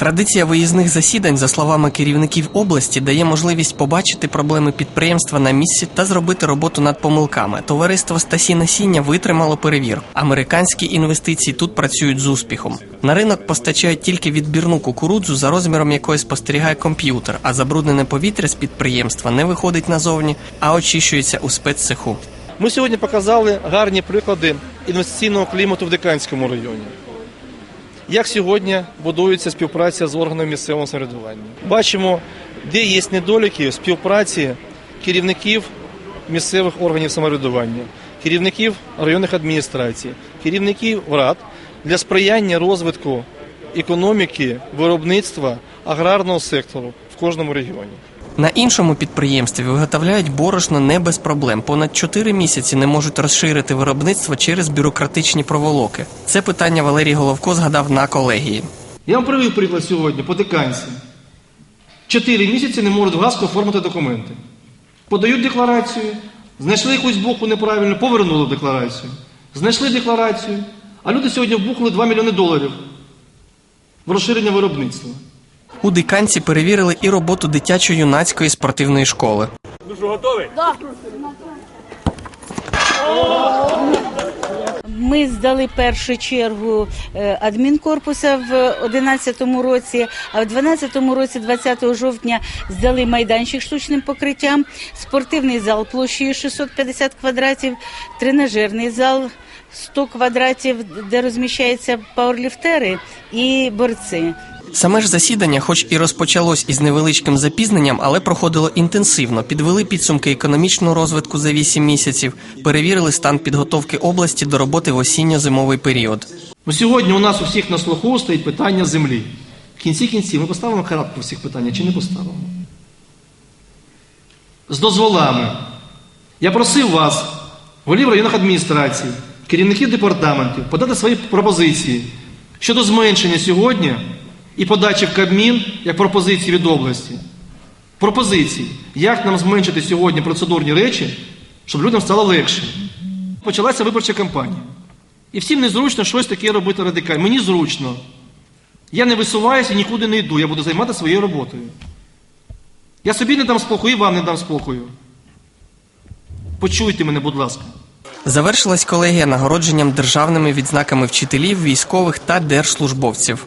Традиція виїзних засідань, за словами керівників області, дає можливість побачити проблеми підприємства на місці та зробити роботу над помилками. Товариство Стасі Насіння витримало перевірку. Американські інвестиції тут працюють з успіхом. На ринок постачають тільки відбірну кукурудзу, за розміром якої спостерігає комп'ютер, а забруднене повітря з підприємства не виходить назовні, а очищується у спеццеху. Ми сьогодні показали гарні приклади інвестиційного клімату в Диканському районі. Як сьогодні будується співпраця з органами місцевого самоврядування? Бачимо, де є недоліки співпраці керівників місцевих органів самоврядування, керівників районних адміністрацій, керівників рад для сприяння розвитку економіки, виробництва аграрного сектору в кожному регіоні. На іншому підприємстві виготовляють борошно не без проблем. Понад 4 місяці не можуть розширити виробництво через бюрократичні проволоки. Це питання Валерій Головко згадав на колегії. Я вам привів приклад сьогодні по диканці. Чотири місяці не можуть в ГАСКО оформити документи. Подають декларацію, знайшли якусь букву неправильно, повернули декларацію. Знайшли декларацію, а люди сьогодні вбухали 2 мільйони доларів в розширення виробництва. У диканці перевірили і роботу дитячо-юнацької спортивної школи. Ми здали першу чергу е, адмінкорпуса в 2011 році, а в 2012 році, 20 жовтня, здали майданчик штучним покриттям, спортивний зал площею 650 квадратів, тренажерний зал 100 квадратів, де розміщаються пауерліфтери і борці. Саме ж засідання, хоч і розпочалось із невеличким запізненням, але проходило інтенсивно. Підвели підсумки економічного розвитку за 8 місяців, перевірили стан підготовки області до роботи в осінньо-зимовий період. Сьогодні у нас у всіх на слуху стоїть питання землі. В кінці кінців ми поставимо крапку всіх питаннях чи не поставимо? З дозволами. Я просив вас, голів районних адміністрацій, керівників департаментів, подати свої пропозиції щодо зменшення сьогодні і подачі в Кабмін як пропозиції від області. Пропозиції, як нам зменшити сьогодні процедурні речі, щоб людям стало легше. Почалася виборча кампанія. І всім незручно щось таке робити радикально. Мені зручно. Я не висуваюся і нікуди не йду. Я буду займатися своєю роботою. Я собі не дам спокою, і вам не дам спокою. Почуйте мене, будь ласка. Завершилась колегія нагородженням державними відзнаками вчителів, військових та держслужбовців.